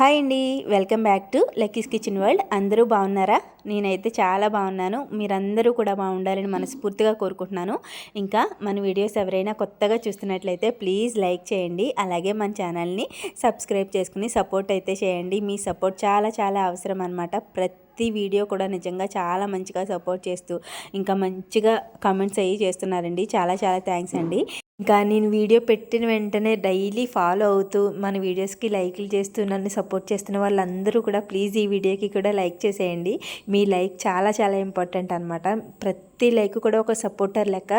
Hi అండి welcome back to Lucky's kitchen world. అందరూ బాగున్నారా? నేనైతే చాలా బాగున్నాను. మీరందరూ కూడా బాగుండాలని మనస్ఫూర్తిగా కోరుకుంటున్నాను. ఇంకా మన వీడియోస్ ఎవరైనా కొత్తగా చూస్తున్నట్లయితే ప్లీజ్ లైక్ చేయండి. అలాగే మన ఛానల్ని సబ్స్క్రైబ్ చేసుకుని సపోర్ట్ అయితే చేయండి. మీ సపోర్ట్ చాలా చాలా అవసరం అనమాట ప్రతి వీడియో కూడా నిజంగా చాలా మంచిగా సపోర్ట్ చేస్తూ ఇంకా మంచిగా కమెంట్స్ అయ్యి చేస్తున్నారండి. చాలా చాలా థ్యాంక్స్ అండి. ఇంకా నేను వీడియో పెట్టిన వెంటనే డైలీ ఫాలో అవుతూ మన వీడియోస్కి లైక్లు చేస్తూ నన్ను సపోర్ట్ చేస్తున్న వాళ్ళందరూ కూడా ప్లీజ్ ఈ వీడియోకి కూడా లైక్ చేసేయండి. మీ లైక్ చాలా చాలా ఇంపార్టెంట్ అనమాట ప్రతి లైక్ కూడా ఒక సపోర్టర్ లెక్క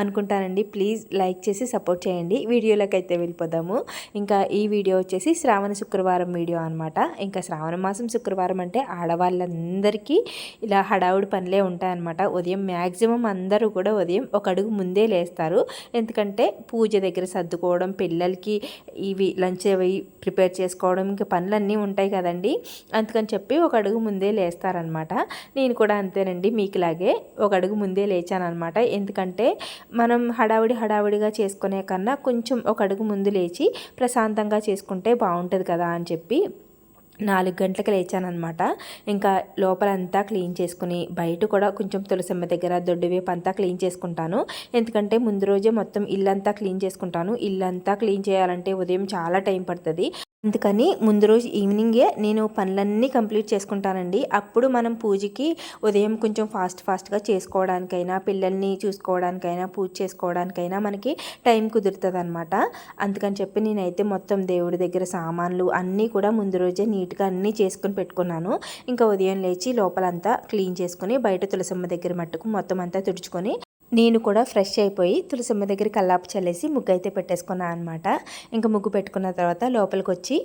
అనుకుంటానండి. ప్లీజ్ లైక్ చేసి సపోర్ట్ చేయండి. వీడియోలోకి అయితే వెళ్ళిపోదాము. ఇంకా ఈ వీడియో వచ్చేసి శ్రావణ శుక్రవారం వీడియో అనమాట ఇంకా శ్రావణ మాసం శుక్రవారం అంటే ఆడవాళ్ళందరికీ ఇలా హడావుడి పనులే ఉంటాయన్నమాట. ఉదయం మ్యాక్సిమం అందరూ కూడా ఉదయం ఒక అడుగు ముందే లేస్తారు. ఎందుకంటే పూజ దగ్గర సర్దుకోవడం పిల్లలకి ఇవి లంచ్ అవి ప్రిపేర్ చేసుకోవడం ఇంకా పనులన్నీ ఉంటాయి కదండి. అందుకని చెప్పి ఒక అడుగు ముందే లేస్తారనమాట నేను కూడా అంతేనండి. మీకులాగే ఒక అడుగు ముందే లేచానమాట ఎందుకంటే మనం హడావిడి హడావిడిగా చేసుకునే కన్నా కొంచెం ఒక అడుగు ముందు లేచి ప్రశాంతంగా చేసుకుంటే బాగుంటుంది కదా అని చెప్పి నాలుగు గంటలకు లేచానమాట ఇంకా లోపలంతా క్లీన్ చేసుకుని బయట కూడా కొంచెం తులసమ్మ దగ్గర దొడ్డువేపు అంతా క్లీన్ చేసుకుంటాను. ఎందుకంటే ముందు రోజే మొత్తం ఇల్లంతా క్లీన్ చేసుకుంటాను. ఇల్లంతా క్లీన్ చేయాలంటే ఉదయం చాలా టైం పడుతుంది. అందుకని ముందు రోజు ఈవినింగే నేను పనులన్నీ కంప్లీట్ చేసుకుంటానండి. అప్పుడు మనం పూజకి ఉదయం కొంచెం ఫాస్ట్ ఫాస్ట్గా చేసుకోవడానికైనా పిల్లల్ని చూసుకోవడానికైనా పూజ చేసుకోవడానికైనా మనకి టైం కుదురుతుంది అనమాట అందుకని చెప్పి నేనైతే మొత్తం దేవుడి దగ్గర సామాన్లు అన్నీ కూడా ముందు రోజే నీట్గా అన్నీ చేసుకుని పెట్టుకున్నాను. ఇంకా ఉదయం లేచి లోపలంతా క్లీన్ చేసుకుని బయట తులసమ్మ దగ్గర మట్టుకు మొత్తం అంతా తుడుచుకొని నేను కూడా ఫ్రెష్ అయిపోయి తులసమ్మ దగ్గర కల్లాపు చల్లేసి ముగ్గు అయితే పెట్టేసుకున్నాను అనమాట ఇంకా ముగ్గు పెట్టుకున్న తర్వాత లోపలికి వచ్చి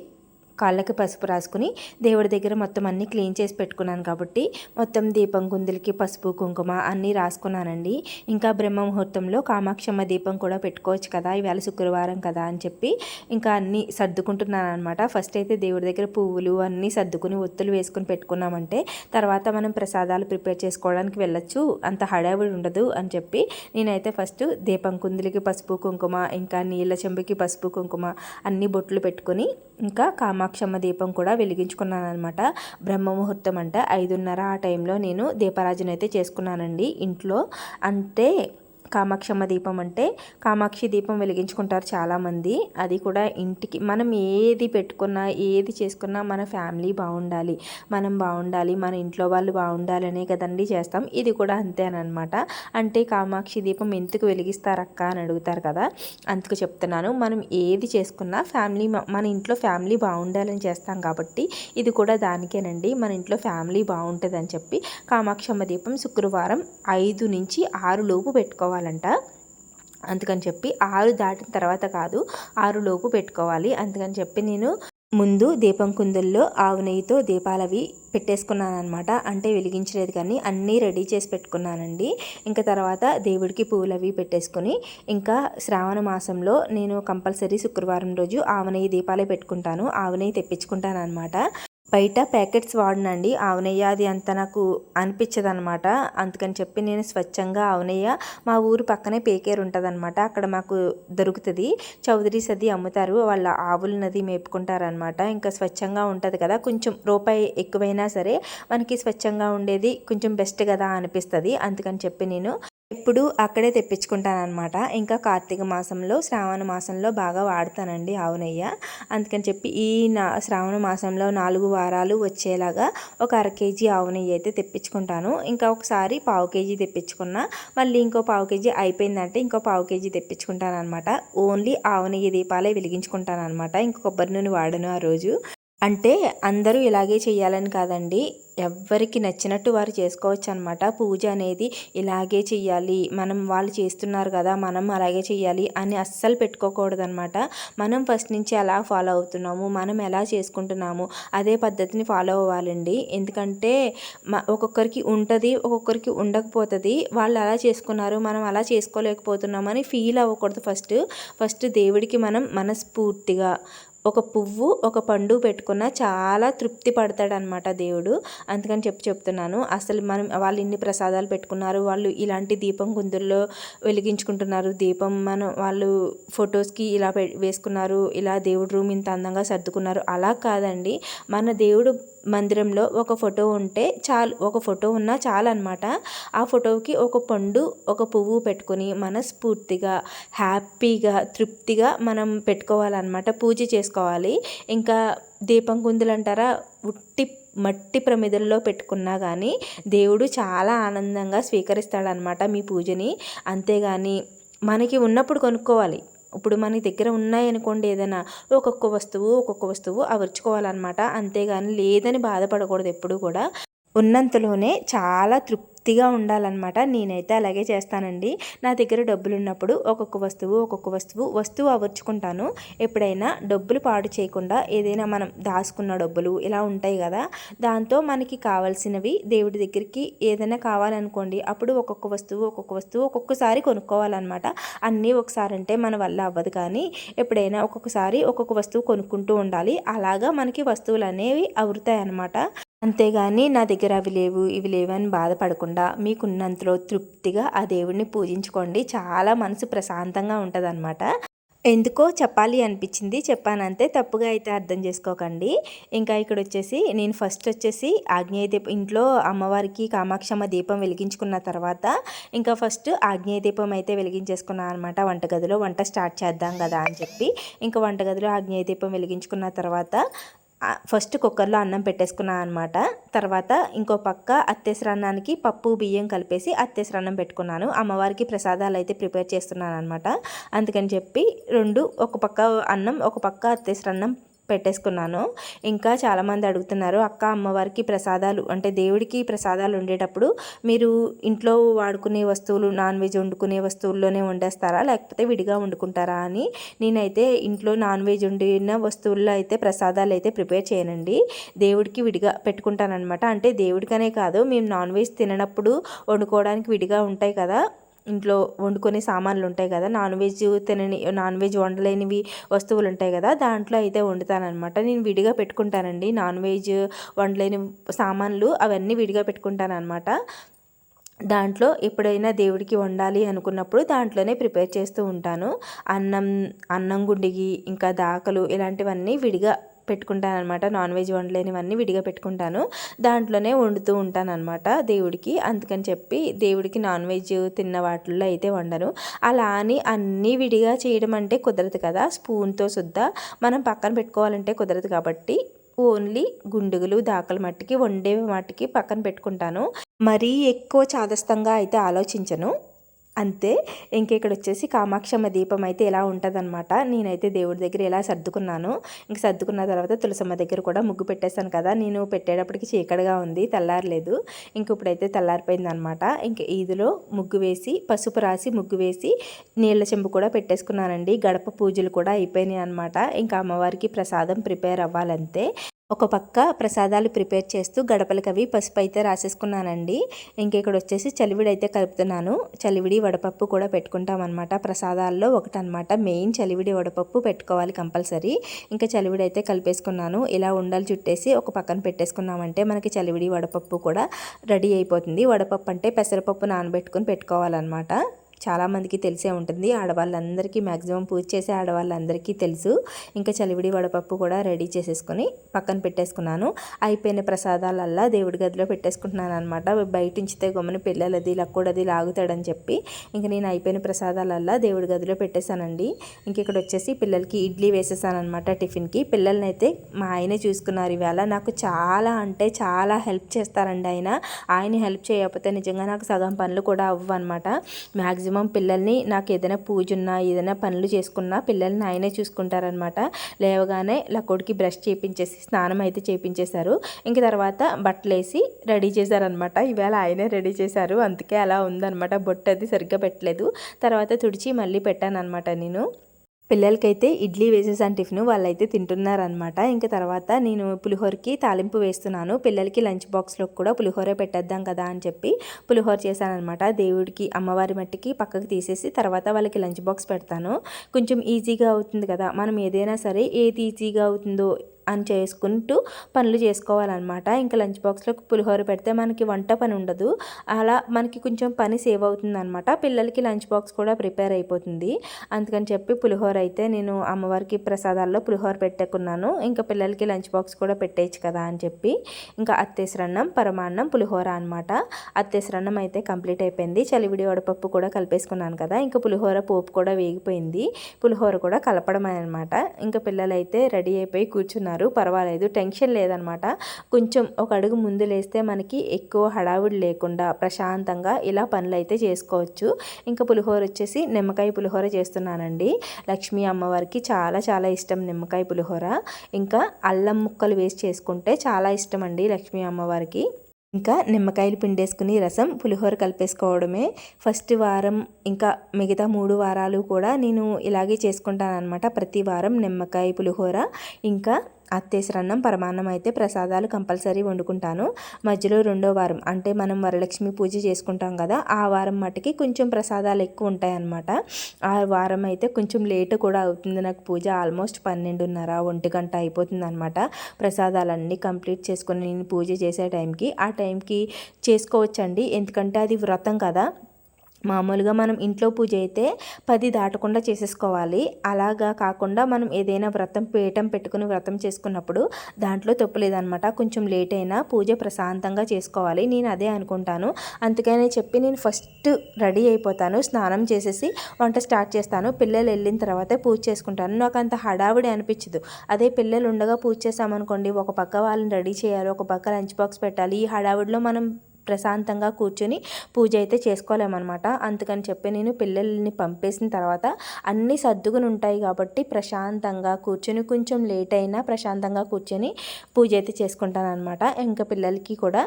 కాళ్ళకి పసుపు రాసుకుని దేవుడి దగ్గర మొత్తం అన్నీ క్లీన్ చేసి పెట్టుకున్నాను కాబట్టి మొత్తం దీపం గుందులకి పసుపు కుంకుమ అన్నీ రాసుకున్నానండి. ఇంకా బ్రహ్మ ముహూర్తంలో కామాక్షమ్మ దీపం కూడా పెట్టుకోవచ్చు కదా ఇవాళ శుక్రవారం కదా అని చెప్పి ఇంకా అన్నీ సర్దుకుంటున్నాను అనమాట ఫస్ట్ అయితే దేవుడి దగ్గర పువ్వులు అన్నీ సర్దుకుని ఒత్తులు వేసుకుని పెట్టుకున్నామంటే తర్వాత మనం ప్రసాదాలు ప్రిపేర్ చేసుకోవడానికి వెళ్ళొచ్చు అంత హడావిడి ఉండదు అని చెప్పి నేనైతే ఫస్ట్ దీపం కుందులకి పసుపు కుంకుమ ఇంకా నీళ్ళ చెంబుకి పసుపు కుంకుమ అన్ని బొట్లు పెట్టుకొని ఇంకా కామాక్ష కామాక్షమ్మ దీపం కూడా వెలిగించుకున్నాను అనమాట బ్రహ్మ ముహూర్తం అంట ఐదున్నర ఆ టైంలో నేను దీపారాజన అయితే చేసుకున్నానండి ఇంట్లో. అంటే కామాక్షమ్మ దీపం అంటే కామాక్షి దీపం వెలిగించుకుంటారు చాలామంది. అది కూడా ఇంటికి మనం ఏది పెట్టుకున్నా ఏది చేసుకున్నా మన ఫ్యామిలీ బాగుండాలి. మనం బాగుండాలి మన ఇంట్లో వాళ్ళు బాగుండాలనే కదండి చేస్తాం. ఇది కూడా అంతేనమాట అంటే కామాక్షి దీపం ఎందుకు వెలిగిస్తారక్క అని అడుగుతారు కదా. అందుకు చెప్తున్నాను. మనం ఏది చేసుకున్నా ఫ్యామిలీ మన ఇంట్లో ఫ్యామిలీ బాగుండాలని చేస్తాం కాబట్టి ఇది కూడా దానికేనండి. మన ఇంట్లో ఫ్యామిలీ బాగుంటుంది చెప్పి కామాక్షమ్మ దీపం శుక్రవారం ఐదు నుంచి ఆరు లోపు పెట్టుకోవాలి. పెట్టుకోవాలంట అందుకని చెప్పి ఆరు దాటిన తర్వాత కాదు ఆరు లోపు పెట్టుకోవాలి. అందుకని చెప్పి నేను ముందు దీపం కుందుల్లో ఆవు నెయ్యితో దీపాలవి పెట్టేసుకున్నాను అనమాట అంటే వెలిగించలేదు కానీ అన్నీ రెడీ చేసి పెట్టుకున్నానండి. ఇంకా తర్వాత దేవుడికి పువ్వులు అవి పెట్టేసుకొని ఇంకా శ్రావణ మాసంలో నేను కంపల్సరీ శుక్రవారం రోజు ఆవు నెయ్యి దీపాలే పెట్టుకుంటాను. ఆవు నెయ్యి తెప్పించుకుంటాను అనమాట బయట ప్యాకెట్స్ వాడినండి. ఆవునయ్య అది అంత నాకు అనిపించదు అనమాట అందుకని చెప్పి నేను స్వచ్ఛంగా ఆవునయ్య మా ఊరు పక్కనే పేకేరు ఉంటుంది అనమాట అక్కడ మాకు దొరుకుతుంది. చౌదరీస్ అది అమ్ముతారు. వాళ్ళ ఆవుల నది మేపుకుంటారనమాట. ఇంకా స్వచ్ఛంగా ఉంటుంది కదా. కొంచెం రూపాయి ఎక్కువైనా సరే మనకి స్వచ్ఛంగా ఉండేది కొంచెం బెస్ట్ కదా అనిపిస్తుంది. అందుకని చెప్పి నేను ఎప్పుడు అక్కడే తెప్పించుకుంటానమాట ఇంకా కార్తీక మాసంలో శ్రావణ మాసంలో బాగా వాడతానండి ఆవు అందుకని చెప్పి ఈ నా శ్రావణ మాసంలో నాలుగు వారాలు వచ్చేలాగా ఒక అర కేజీ ఆవు నెయ్యి అయితే తెప్పించుకుంటాను. ఇంకా ఒకసారి పావు కేజీ తెప్పించుకున్నా మళ్ళీ ఇంకో పావు కేజీ అయిపోయిందంటే ఇంకో పావు కేజీ తెప్పించుకుంటాను అనమాట ఓన్లీ ఆవు నెయ్యి దీపాలే వెలిగించుకుంటాను అనమాట ఇంక కొబ్బరి నూనె వాడను ఆ రోజు. అంటే అందరూ ఇలాగే చేయాలని కాదండి. ఎవరికి నచ్చినట్టు వారు చేసుకోవచ్చు అనమాట పూజ అనేది ఇలాగే చెయ్యాలి. మనం వాళ్ళు చేస్తున్నారు కదా మనం అలాగే చెయ్యాలి అని అస్సలు పెట్టుకోకూడదనమాట మనం ఫస్ట్ నుంచి ఎలా ఫాలో అవుతున్నాము. మనం ఎలా చేసుకుంటున్నాము అదే పద్ధతిని ఫాలో అవ్వాలండి. ఎందుకంటే ఒక్కొక్కరికి ఉంటుంది ఒక్కొక్కరికి ఉండకపోతుంది. వాళ్ళు అలా చేసుకున్నారు మనం అలా చేసుకోలేకపోతున్నామని ఫీల్ అవ్వకూడదు ఫస్ట్. ఫస్ట్ దేవుడికి మనం మనస్ఫూర్తిగా ఒక పువ్వు ఒక పండు పెట్టుకున్న చాలా తృప్తి పడతాడనమాట దేవుడు. అందుకని చెప్పి చెప్తున్నాను. అసలు మనం వాళ్ళు ఇన్ని ప్రసాదాలు పెట్టుకున్నారు వాళ్ళు ఇలాంటి దీపం గుందుల్లో వెలిగించుకుంటున్నారు దీపం మనం వాళ్ళు ఫొటోస్కి ఇలా వేసుకున్నారు ఇలా దేవుడు రూమ్ ఇంత అందంగా సర్దుకున్నారు. అలా కాదండి. మన దేవుడు మందిరంలో ఒక ఫోటో ఉంటే చాలు ఒక ఫోటో ఉన్నా చాలు అనమాట ఆ ఫోటోకి ఒక పండు ఒక పువ్వు పెట్టుకొని మనస్ఫూర్తిగా హ్యాపీగా తృప్తిగా మనం పెట్టుకోవాలన్నమాట. పూజ చేసుకోవాలి. ఇంకా దీపం కుందులు అంటారా? ఉట్టి మట్టి ప్రమిదల్లో పెట్టుకున్నా కానీ దేవుడు చాలా ఆనందంగా స్వీకరిస్తాడనమాట మీ పూజని. అంతేగాని మనకి ఉన్నప్పుడు కొనుక్కోవాలి. ఇప్పుడు మన దగ్గర ఉన్నాయనుకోండి ఏదైనా ఒక్కొక్క వస్తువు ఒక్కొక్క వస్తువు అవర్చుకోవాలన్నమాట అంతేగాని లేదని బాధపడకూడదు ఎప్పుడు కూడా. ఉన్నంతలోనే చాలా తృప్తి తృప్తిగా ఉండాలన్నమాట. నేనైతే అలాగే చేస్తానండి. నా దగ్గర డబ్బులు ఉన్నప్పుడు ఒక్కొక్క వస్తువు ఒక్కొక్క వస్తువు వస్తువు అవర్చుకుంటాను ఎప్పుడైనా డబ్బులు పాడు చేయకుండా ఏదైనా మనం దాచుకున్న డబ్బులు ఇలా ఉంటాయి కదా దాంతో మనకి కావాల్సినవి దేవుడి దగ్గరికి ఏదైనా కావాలనుకోండి అప్పుడు ఒక్కొక్క వస్తువు ఒక్కొక్క వస్తువు ఒక్కొక్కసారి కొనుక్కోవాలన్నమాట. అన్నీ ఒకసారి అంటే మన వల్ల అవ్వదు కానీ ఎప్పుడైనా ఒక్కొక్కసారి ఒక్కొక్క వస్తువు కొనుక్కుంటూ ఉండాలి. అలాగా మనకి వస్తువులు అనేవి అవుతాయి అన్నమాట అంతేగాని నా దగ్గర అవి లేవు ఇవి లేవు అని బాధపడకుండా మీకున్నంతలో తృప్తిగా ఆ దేవుడిని పూజించుకోండి. చాలా మనసు ప్రశాంతంగా ఉంటుందన్నమాట. ఎందుకో చెప్పాలి అనిపించింది. చెప్పానంతే తప్పుగా అయితే అర్థం చేసుకోకండి. ఇంకా ఇక్కడ వచ్చేసి నేను ఫస్ట్ వచ్చేసి ఆగ్నేయ దీపం ఇంట్లో అమ్మవారికి కామాక్షమ్మ దీపం వెలిగించుకున్న తర్వాత ఇంకా ఫస్ట్ ఆగ్నేయ దీపం అయితే వెలిగించేసుకున్నాను అనమాట వంటగదిలో వంట స్టార్ట్ చేద్దాం కదా అని చెప్పి. ఇంకా వంటగదిలో ఆగ్నేయ దీపం వెలిగించుకున్న తర్వాత ఫస్ట్ కుక్కర్లో అన్నం పెట్టేసుకున్నాను అనమాట తర్వాత ఇంకో పక్క అత్తేసరన్నానికి పప్పు బియ్యం కలిపేసి అత్తేసరన్నం పెట్టుకున్నాను. అమ్మవారికి ప్రసాదాలు అయితే ప్రిపేర్ చేస్తున్నాను అనమాట అందుకని చెప్పి రెండు ఒక పక్క అన్నం ఒక పక్క అత్తేసరన్నం పెట్టేసుకున్నాను. ఇంకా చాలామంది అడుగుతున్నారు అక్క అమ్మవారికి ప్రసాదాలు అంటే దేవుడికి ప్రసాదాలు ఉండేటప్పుడు మీరు ఇంట్లో వాడుకునే వస్తువులు నాన్ వెజ్ వండుకునే వస్తువుల్లోనే వండేస్తారా? లేకపోతే విడిగా వండుకుంటారా? అని నేనైతే ఇంట్లో నాన్ వెజ్ వండిన వస్తువుల్లో అయితే ప్రసాదాలు అయితే ప్రిపేర్ చేయనండి. దేవుడికి విడిగా పెట్టుకుంటానమాట అంటే దేవుడికనే కాదు మేము నాన్ వెజ్ తిననప్పుడు వండుకోవడానికి విడిగా ఉంటాయి కదా ఇంట్లో వండుకునే సామాన్లు ఉంటాయి కదా నాన్ వెజ్ తినని నాన్ వెజ్ వండలేనివి వస్తువులు ఉంటాయి కదా దాంట్లో అయితే వండుతానమాట నేను విడిగా పెట్టుకుంటానండి నాన్ వెజ్ వండలేని సామాన్లు అవన్నీ విడిగా పెట్టుకుంటానమాట దాంట్లో ఎప్పుడైనా దేవుడికి వండాలి అనుకున్నప్పుడు దాంట్లోనే ప్రిపేర్ చేస్తూ ఉంటాను. అన్నం అన్నం గుండిగి ఇంకా దాకలు ఇలాంటివన్నీ విడిగా పెట్టుకుంటాను అనమాట నాన్ వెజ్ వండలేనివన్నీ విడిగా పెట్టుకుంటాను. దాంట్లోనే వండుతూ ఉంటాను అనమాట దేవుడికి. అందుకని చెప్పి దేవుడికి నాన్ వెజ్ తిన్న వాటిల్లో అయితే వండను. అలా అని అన్నీ విడిగా చేయడం అంటే కుదరదు కదా. స్పూన్తో సుద్దా మనం పక్కన పెట్టుకోవాలంటే కుదరదు కాబట్టి ఓన్లీ గుండుగులు దాకల మట్టికి వండే మట్టికి పక్కన పెట్టుకుంటాను. మరీ ఎక్కువ చాదస్తంగా అయితే ఆలోచించను. అంతే ఇంక ఇక్కడ వచ్చేసి కామాక్షమ్మ దీపం అయితే ఎలా ఉంటుందన్నమాట. నేనైతే దేవుడి దగ్గర ఎలా సర్దుకున్నాను ఇంక సర్దుకున్న తర్వాత తులసమ్మ దగ్గర కూడా ముగ్గు పెట్టేశాను కదా. నేను పెట్టేటప్పటికి చీకటిగా ఉంది తెల్లారలేదు. ఇంక ఇప్పుడైతే తెల్లారిపోయిందనమాట ఇంక ఈదులో ముగ్గు వేసి పసుపు రాసి ముగ్గు వేసి నీళ్ళ చెంబు కూడా పెట్టేసుకున్నానండి. గడప పూజలు కూడా అయిపోయినాయి అనమాట ఇంకా అమ్మవారికి ప్రసాదం ప్రిపేర్ అవ్వాలంతే. ఒక పక్క ప్రసాదాలు ప్రిపేర్ చేస్తూ గడపలకి అవి పసుపు అయితే రాసేసుకున్నానండి. ఇంకెక్కడ వచ్చేసి చలివిడి అయితే కలుపుతున్నాను. చలివిడి వడపప్పు కూడా పెట్టుకుంటాం అనమాట ప్రసాదాల్లో ఒకటనమాట మెయిన్ చలివిడి వడపప్పు పెట్టుకోవాలి కంపల్సరీ. ఇంకా చలివిడి అయితే కలిపేసుకున్నాను. ఇలా ఉండాలి చుట్టేసి ఒక పక్కన పెట్టేసుకున్నామంటే మనకి చలివిడి వడపప్పు కూడా రెడీ అయిపోతుంది. వడపప్పు అంటే పెసరపప్పు నానబెట్టుకుని పెట్టుకోవాలన్నమాట. చాలామందికి తెలిసే ఉంటుంది. ఆడవాళ్ళందరికీ మ్యాక్సిమం పూజ చేసే ఆడవాళ్ళందరికీ తెలుసు. ఇంకా చలివిడి వడపప్పు కూడా రెడీ చేసేసుకొని పక్కన పెట్టేసుకున్నాను. అయిపోయిన ప్రసాదాలల్లా దేవుడి గదిలో పెట్టేసుకుంటున్నాను అనమాట బయట ఉంచితే గమని పిల్లలది లక్కూడది లాగుతాడని చెప్పి ఇంక నేను అయిపోయిన ప్రసాదాలల్లా దేవుడి గదిలో పెట్టేశానండి. ఇంక ఇక్కడ వచ్చేసి పిల్లలకి ఇడ్లీ వేసేసాను అనమాట టిఫిన్కి. పిల్లల్ని అయితే మా ఆయనే చూసుకున్నారు ఇవాళ. నాకు చాలా అంటే చాలా హెల్ప్ చేస్తారండి ఆయన. ఆయన హెల్ప్ చేయకపోతే నిజంగా నాకు సగం పనులు కూడా అవ్వనమాట మ్యాక్సిమం మ్యాక్సిమం పిల్లల్ని నాకు ఏదైనా పూజ ఉన్నా ఏదైనా పనులు చేసుకున్నా పిల్లల్ని ఆయనే చూసుకుంటారనమాట లేవగానే లక్కోడికి బ్రష్ చేయించేసి స్నానం అయితే చేయించేశారు ఇంక తర్వాత బట్టలు వేసి రెడీ చేశారనమాట ఈవేళ ఆయనే రెడీ చేశారు. అందుకే అలా ఉందనమాట బొట్టు అది సరిగ్గా పెట్టలేదు. తర్వాత తుడిచి మళ్ళీ పెట్టాను అనమాట నేను. పిల్లలకైతే ఇడ్లీ వేసేసాను టిఫిన్ వాళ్ళైతే తింటున్నారనమాట ఇంకా తర్వాత నేను పులిహోరకి తాలింపు వేస్తున్నాను. పిల్లలకి లంచ్ బాక్స్లో కూడా పులిహోర పెట్టేద్దాం కదా అని చెప్పి పులిహోర చేశానమాట దేవుడికి అమ్మవారి మట్టికి పక్కకు తీసేసి తర్వాత వాళ్ళకి లంచ్ బాక్స్ పెడతాను. కొంచెం ఈజీగా అవుతుంది కదా. మనం ఏదైనా సరే ఏది ఈజీగా అవుతుందో అని చేసుకుంటూ పనులు చేసుకోవాలన్నమాట. ఇంకా లంచ్ బాక్స్లో పులిహోర పెడితే మనకి వంట పని ఉండదు. అలా మనకి కొంచెం పని సేవ్ అవుతుంది అనమాట పిల్లలకి లంచ్ బాక్స్ కూడా ప్రిపేర్ అయిపోతుంది. అందుకని చెప్పి పులిహోర అయితే నేను అమ్మవారికి ప్రసాదాల్లో పులిహోర పెట్టుకున్నాను. ఇంకా పిల్లలకి లంచ్ బాక్స్ కూడా పెట్టేయచ్చు కదా అని చెప్పి. ఇంకా అత్తేసరన్నం పరమాన్నం పులిహోర అనమాట అత్తేసరన్నం అయితే కంప్లీట్ అయిపోయింది. చలివిడి వడపప్పు కూడా కలిపేసుకున్నాను కదా. ఇంకా పులిహోర పోపు కూడా వేగిపోయింది. పులిహోర కూడా కలపడం అనమాట ఇంకా పిల్లలైతే రెడీ అయిపోయి కూర్చున్నారు. పర్వాలేదు టెన్షన్ లేదనమాట. కొంచెం ఒక అడుగు ముందు లేస్తే మనకి ఎక్కువ హడావుడి లేకుండా ప్రశాంతంగా ఇలా పనులు అయితే చేసుకోవచ్చు. ఇంకా పులిహోర వచ్చేసి నిమ్మకాయ పులిహోర చేస్తున్నానండి. లక్ష్మీ అమ్మవారికి చాలా చాలా ఇష్టం నిమ్మకాయ పులిహోర. ఇంకా అల్లం ముక్కలు వేసి చేసుకుంటే చాలా ఇష్టం అండి లక్ష్మీ అమ్మవారికి. ఇంకా నిమ్మకాయలు పిండేసుకుని రసం పులిహోర కలిపేసుకోవడమే. ఫస్ట్ వారం ఇంకా మిగతా మూడు వారాలు కూడా నేను ఇలాగే చేసుకుంటాను అనమాట ప్రతి వారం నిమ్మకాయ పులిహోర. ఇంకా అత్తేసరన్నం పరమాన్నం అయితే ప్రసాదాలు కంపల్సరీ వండుకుంటాను. మధ్యలో రెండో వారం అంటే మనం వరలక్ష్మి పూజ చేసుకుంటాం కదా ఆ వారం మటుకి కొంచెం ప్రసాదాలు ఎక్కువ ఉంటాయి అన్నమాట ఆ వారం అయితే కొంచెం లేట్ కూడా అవుతుంది నాకు పూజ ఆల్మోస్ట్ పన్నెండున్నర ఒంటి గంట అయిపోతుంది అనమాట ప్రసాదాలన్నీ కంప్లీట్ చేసుకొని నేను పూజ చేసే టైంకి ఆ టైంకి చేసుకోవచ్చండి. ఎందుకంటే అది వ్రతం కదా మామూలుగా మనం ఇంట్లో పూజ అయితే పది దాటకుండా చేసేసుకోవాలి. అలాగా కాకుండా మనం ఏదైనా వ్రతం పీఠం పెట్టుకుని వ్రతం చేసుకున్నప్పుడు దాంట్లో తప్పు లేదనమాట కొంచెం లేట్ అయినా పూజ ప్రశాంతంగా చేసుకోవాలి. నేను అదే అనుకుంటాను. అందుకని చెప్పి నేను ఫస్ట్ రెడీ అయిపోతాను. స్నానం చేసేసి వంట స్టార్ట్ చేస్తాను. పిల్లలు వెళ్ళిన తర్వాతే పూజ చేసుకుంటాను. నాకు అంత హడావిడి అనిపించదు. అదే పిల్లలు ఉండగా పూజ చేసామనుకోండి ఒక పక్క వాళ్ళని రెడీ చేయాలి ఒక పక్క లంచ్ బాక్స్ పెట్టాలి. ఈ హడావిడిలో మనం ప్రశాంతంగా కూర్చొని పూజ అయితే చేసుకోలేమన్నమాట. అందుకని చెప్పి నేను పిల్లల్ని పంపేసిన తర్వాత అన్నీ సర్దుకుని ఉంటాయి కాబట్టి ప్రశాంతంగా కూర్చొని కొంచెం లేట్ అయినా ప్రశాంతంగా కూర్చొని పూజ అయితే చేసుకుంటాను అనమాట ఇంకా పిల్లలకి కూడా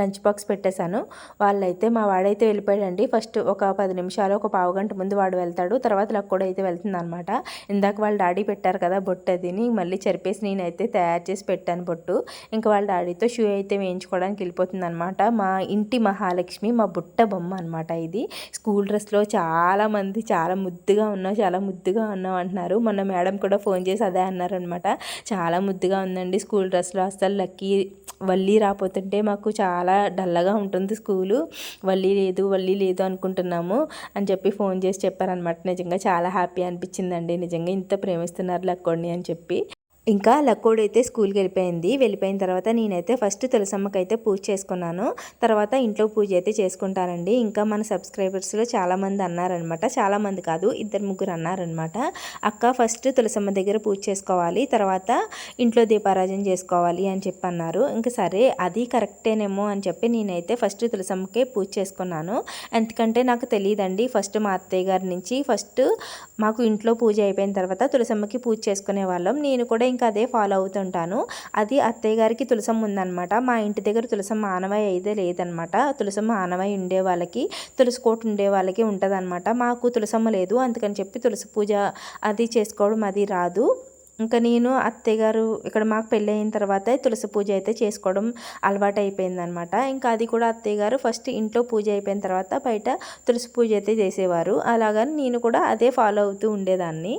లంచ్ బాక్స్ పెట్టేశాను. వాళ్ళైతే మా వాడైతే వెళ్ళిపోయాడండి. ఫస్ట్ ఒక పది నిమిషాలు ఒక పావు గంట ముందు వాడు వెళ్తాడు. తర్వాత నాకు కూడా అయితే వెళ్తుంది అనమాట ఇందాక వాళ్ళ డాడీ పెట్టారు కదా బొట్టు అదిని మళ్ళీ చెరిపేసి నేనైతే తయారు చేసి పెట్టాను బొట్టు. ఇంకా వాళ్ళ డాడీతో షూ అయితే వేయించుకోవడానికి వెళ్ళిపోతుంది అనమాట మా ఇంటి మహాలక్ష్మి మా బుట్ట బొమ్మ అనమాట ఇది. స్కూల్ డ్రెస్లో చాలామంది చాలా ముద్దుగా ఉన్నావు చాలా ముద్దుగా ఉన్నావు అంటున్నారు. మొన్న మేడం కూడా ఫోన్ చేసి అదే అన్నారనమాట చాలా ముద్దుగా ఉందండి స్కూల్ డ్రెస్లో. అసలు లక్కీ వల్లి రాపోతుంటే మాకు చాలా చాలా డల్లగా ఉంటుంది స్కూలు. వల్లి లేదు వల్లి లేదు అనుకుంటున్నాము అని చెప్పి ఫోన్ చేసి చెప్పారనమాట నిజంగా చాలా హ్యాపీ అనిపించిందండి. నిజంగా ఇంత ప్రేమిస్తున్నారు లక్కోడిని అని చెప్పి. ఇంకా లక్కోడు అయితే స్కూల్కి వెళ్ళిపోయింది. వెళ్ళిపోయిన తర్వాత నేనైతే ఫస్ట్ తులసమ్మకి అయితే పూజ చేసుకున్నాను. తర్వాత ఇంట్లో పూజ అయితే చేసుకుంటానండి. ఇంకా మన సబ్స్క్రైబర్స్లో చాలామంది అన్నారనమాట. చాలామంది కాదు ఇద్దరు ముగ్గురు అన్నారనమాట. అక్క ఫస్ట్ తులసమ్మ దగ్గర పూజ చేసుకోవాలి. తర్వాత ఇంట్లో దీపారాజన చేసుకోవాలి అని చెప్పి అన్నారు ఇంకా సరే అది కరెక్టేనేమో అని చెప్పి నేనైతే ఫస్ట్ తులసమ్మకే పూజ చేసుకున్నాను. ఎందుకంటే నాకు తెలియదండి ఫస్ట్ మా అత్తయ్య గారి నుంచి ఫస్ట్ మాకు ఇంట్లో పూజ అయిపోయిన తర్వాత తులసమ్మకి పూజ చేసుకునే వాళ్ళం. నేను కూడా ఇంకా అదే ఫాలో అవుతుంటాను. అది అత్తయ్య గారికి తులసమ్మ ఉందనమాట మా ఇంటి దగ్గర తులసమ్మ ఆనవాయి అయితే లేదనమాట తులసమ్మ ఆనవాయి ఉండే వాళ్ళకి తులసి కోట ఉండే వాళ్ళకి ఉంటుందన్నమాట. మాకు తులసమ్మ లేదు. అందుకని చెప్పి తులసి పూజ అది చేసుకోవడం అది రాదు. ఇంకా నేను అత్తయ్య గారు ఇక్కడ మాకు పెళ్ళి అయిన తర్వాత తులసి పూజ అయితే చేసుకోవడం అలవాటు అయిపోయిందనమాట ఇంకా అది కూడా అత్తయ్య గారు ఫస్ట్ ఇంట్లో పూజ అయిపోయిన తర్వాత బయట తులసి పూజ అయితే చేసేవారు. అలాగని నేను కూడా అదే ఫాలో అవుతూ ఉండేదాన్ని.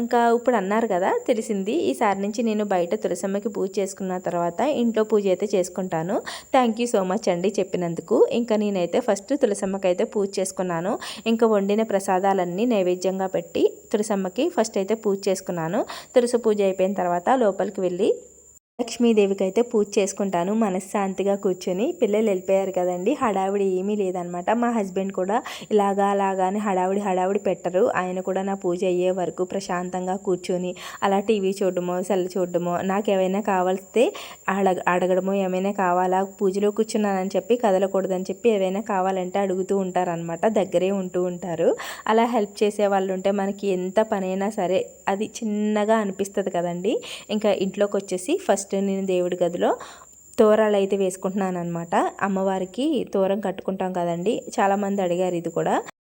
ఇంకా ఇప్పుడు అన్నారు కదా తెలిసింది. ఈసారి నుంచి నేను బయట తులసమ్మకి పూజ చేసుకున్న తర్వాత ఇంట్లో పూజ అయితే చేసుకుంటాను. థ్యాంక్ యూ సో మచ్ అండి చెప్పినందుకు. ఇంకా నేనైతే ఫస్ట్ తులసమ్మకి అయితే పూజ చేసుకున్నాను. ఇంకా వండిన ప్రసాదాలన్నీ నైవేద్యంగా పెట్టి తులసమ్మకి ఫస్ట్ అయితే పూజ చేసుకున్నాను. తులసి పూజ అయిపోయిన తర్వాత లోపలికి వెళ్ళి లక్ష్మీదేవికి అయితే పూజ చేసుకుంటాను మనశ్శాంతిగా కూర్చొని పిల్లలు వెళ్ళిపోయారు కదండి హడావిడి ఏమీ లేదనమాట. మా హస్బెండ్ కూడా ఇలాగా అలాగా అని హడావిడి హడావిడి పెట్టరు. ఆయన కూడా నా పూజ అయ్యే వరకు ప్రశాంతంగా కూర్చొని అలా టీవీ చూడడమో సెల్ చూడడమో నాకు ఏమైనా కావాల్స్తే అడగ అడగడమో ఏమైనా కావాలా పూజలో కూర్చున్నానని చెప్పి కదలకూడదని చెప్పి ఏవైనా కావాలంటే అడుగుతూ ఉంటారనమాట. దగ్గరే ఉంటూ ఉంటారు. అలా హెల్ప్ చేసే వాళ్ళు ఉంటే మనకి ఎంత పనైనా సరే అది చిన్నగా అనిపిస్తుంది కదండి. ఇంకా ఇంట్లోకి వచ్చేసి ఫస్ట్ ఫస్ట్ నేను దేవుడి గదిలో తోరాలు అయితే వేసుకుంటున్నాను అనమాట అమ్మవారికి తోరం కట్టుకుంటాం కదండి. చాలామంది అడిగారు ఇది కూడా.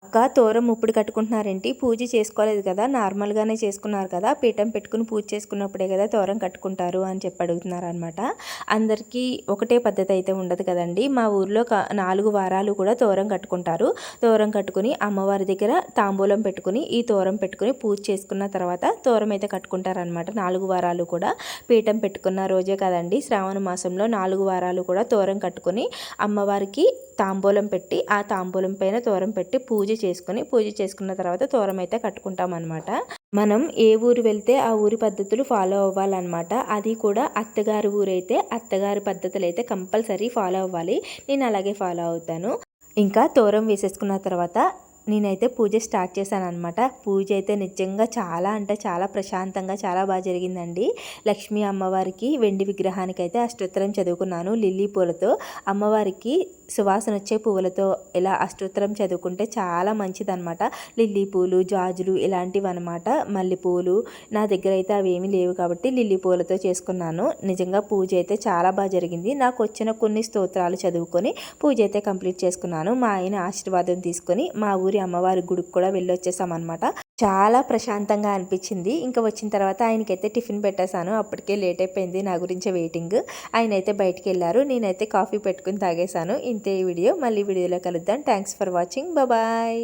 అక్క తోరం ఇప్పుడు కట్టుకుంటున్నారేంటి? పూజ చేసుకోలేదు కదా నార్మల్గానే చేసుకున్నారు కదా పీఠం పెట్టుకుని పూజ చేసుకున్నప్పుడే కదా తోరం కట్టుకుంటారు అని చెప్పి అడుగుతున్నారు అనమాట అందరికీ ఒకటే పద్ధతి అయితే ఉండదు కదండి. మా ఊర్లో క- నాలుగు వారాలు కూడా తోరం కట్టుకుంటారు. తోరం కట్టుకుని అమ్మవారి దగ్గర తాంబూలం పెట్టుకుని ఈ తోరం పెట్టుకుని పూజ చేసుకున్న తర్వాత తోరం అయితే కట్టుకుంటారనమాట నాలుగు వారాలు కూడా పీఠం పెట్టుకున్న రోజే కదండి. శ్రావణ మాసంలో నాలుగు వారాలు కూడా తోరం కట్టుకుని అమ్మవారికి తాంబూలం పెట్టి ఆ తాంబూలం పైన తోరం పెట్టి పూజ చేసుకుని పూజ చేసుకున్న తర్వాత తోరం అయితే కట్టుకుంటాం అనమాట మనం ఏ ఊరు వెళ్తే ఆ ఊరి పద్ధతులు ఫాలో అవ్వాలన్నమాట. అది కూడా అత్తగారి ఊరైతే అత్తగారి పద్ధతులు అయితే కంపల్సరీ ఫాలో అవ్వాలి. నేను అలాగే ఫాలో అవుతాను. ఇంకా తోరం వేసేసుకున్న తర్వాత నేనైతే పూజ స్టార్ట్ చేశాను అనమాట పూజ అయితే నిజంగా చాలా అంటే చాలా ప్రశాంతంగా చాలా బాగా జరిగిందండి. లక్ష్మీ అమ్మవారికి వెండి విగ్రహానికి అయితే అష్టోత్తరం చదువుకున్నాను లిల్లీ పూలతో. అమ్మవారికి సువాసన వచ్చే పువ్వులతో ఇలా అష్టోత్తరం చదువుకుంటే చాలా మంచిదనమాట లిల్లీ పూలు జాజులు ఇలాంటివి అనమాట మల్లెపూలు నా దగ్గర అయితే అవి ఏమీ లేవు కాబట్టి లిల్లీ పూలతో చేసుకున్నాను. నిజంగా పూజ అయితే చాలా బాగా జరిగింది. నాకు వచ్చిన కొన్ని స్తోత్రాలు చదువుకొని పూజ అయితే కంప్లీట్ చేసుకున్నాను. మా ఆయన ఆశీర్వాదం తీసుకొని మా ఊరి అమ్మవారి గుడికి కూడా వెళ్ళొచ్చేసామన్నమాట. చాలా ప్రశాంతంగా అనిపించింది. ఇంకా వచ్చిన తర్వాత ఆయనకైతే టిఫిన్ పెట్టేశాను. అప్పటికే లేట్ అయిపోయింది నా గురించి వెయిటింగ్ ఆయన అయితే బయటికి వెళ్ళారు. నేనైతే కాఫీ పెట్టుకుని తాగేశాను. ఇంతే ఈ వీడియో. మళ్ళీ వీడియోలో కలుద్దాం. Thanks for watching bye